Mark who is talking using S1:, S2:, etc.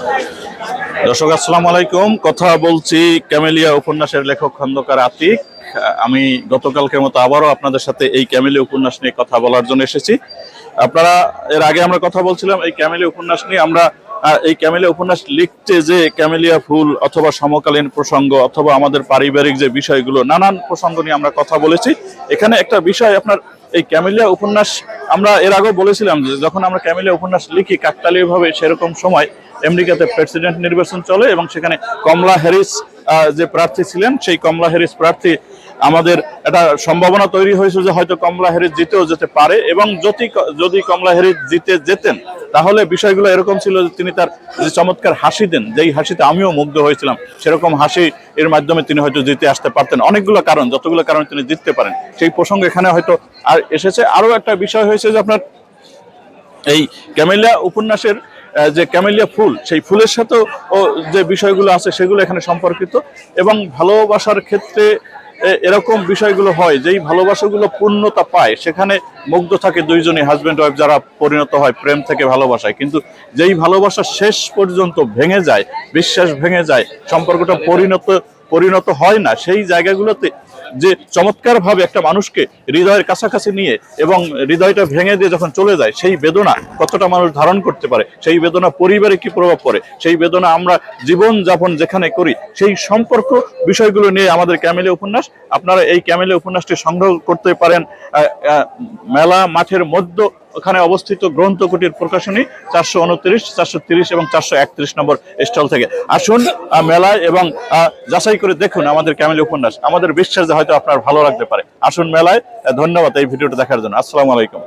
S1: দর্শক, আসসালামু আলাইকুম। কথা বলছি ক্যামেলিয়া উপন্যাসের লেখক খন্দকার আতিক। আমি গতকালকের মতো আবারও আপনাদের সাথে এই ক্যামেলিয়া উপন্যাস নিয়ে কথা বলার জন্য এসেছি। আপনারা, এর আগে আমরা কথা বলছিলাম এই ক্যামেলিয়া উপন্যাস নিয়ে। আমরা এই ক্যামেলিয়া উপন্যাস লিখতে যে ক্যামেলিয়া ফুল অথবা সমকালীন প্রসঙ্গ অথবা আমাদের পারিবারিক যে বিষয়গুলো, নানান প্রসঙ্গ নিয়ে আমরা কথা বলেছি। এখানে একটা বিষয় আপনার, এই ক্যামেলিয়া উপন্যাস, আমরা এর আগেও বলেছিলাম যে যখন আমরা ক্যামেলিয়া উপন্যাস লিখি কাকতালীয় ভাবে সেরকম সময় আমেরিকাতে প্রেসিডেন্ট নির্বাচন চলে এবং সেখানে কমলা হ্যারিস যে প্রার্থী ছিলেন, সেই কমলা হ্যারিস প্রার্থী আমাদের একটা সম্ভাবনা তৈরি হয়েছে যে হয়তো কমলা হ্যারিস জিতেও যেতে পারে এবং যদি যদি কমলা হ্যারিস জিতে যেতেন, তাহলে বিষয়গুলো এরকম ছিল যে তিনি তার যে চমৎকার হাসি দেন, যেই হাসিতে আমিও মুগ্ধ হয়েছিলাম, সেরকম হাসি এর মাধ্যমে তিনি হয়তো জিতে আসতে পারতেন। অনেকগুলো কারণ, যতগুলো কারণ তিনি জিততে পারেন, সেই প্রসঙ্গ এখানে হয়তো আর এসেছে। আরও একটা বিষয় হয়েছে যে আপনার এই ক্যামেলিয়া উপন্যাসের যে ক্যামেলিয়া ফুল, সেই ফুলের সাথেও যে বিষয়গুলো আছে সেগুলো এখানে সম্পর্কিত এবং ভালোবাসার ক্ষেত্রে এরকম বিষয়গুলো হয়, যেই ভালোবাসাগুলো পূর্ণতা পায়, সেখানে মুগ্ধ থাকে দুইজনই হাজব্যান্ড ওয়াইফ যারা পরিণত হয়, প্রেম থেকে ভালোবাসায়। কিন্তু যেই ভালোবাসা শেষ পর্যন্ত ভেঙে যায়, বিশ্বাস ভেঙে যায়, সম্পর্কটা পরিণত পরিণত হয় না, সেই জায়গাগুলোতে যে চমৎকারভাবে একটা মানুষকে হৃদয়ের কাছাকাছি নিয়ে এবং হৃদয়টা ভেঙে দিয়ে যখন চলে যায়, সেই বেদনা কতটা মানুষ ধারণ করতে পারে, সেই বেদনা পরিবারে কি প্রভাব পড়ে, সেই বেদনা আমরা জীবন যাপন যেখানে করি, সেই সম্পর্ক বিষয়গুলো নিয়ে আমাদের ক্যামেলে উপন্যাস। আপনারা এই ক্যামেলে উপন্যাসটি সংগ্রহ করতে পারেন মেলা মাঠের মধ্য ওখানে অবস্থিত গ্রন্থ কুটির প্রকাশনী চারশো উনত্রিশ, চারশো তিরিশ এবং চারশো একত্রিশ নম্বর স্টল থেকে। আসুন মেলায় এবং যাচাই করে দেখুন আমাদের ক্যামেলি উপন্যাস। আমাদের বিশ্বাস যে হয়তো আপনার ভালো লাগতে পারে। আসুন মেলায় ধন্যবাদ এই ভিডিওটা দেখার জন্য। আসসালামু আলাইকুম।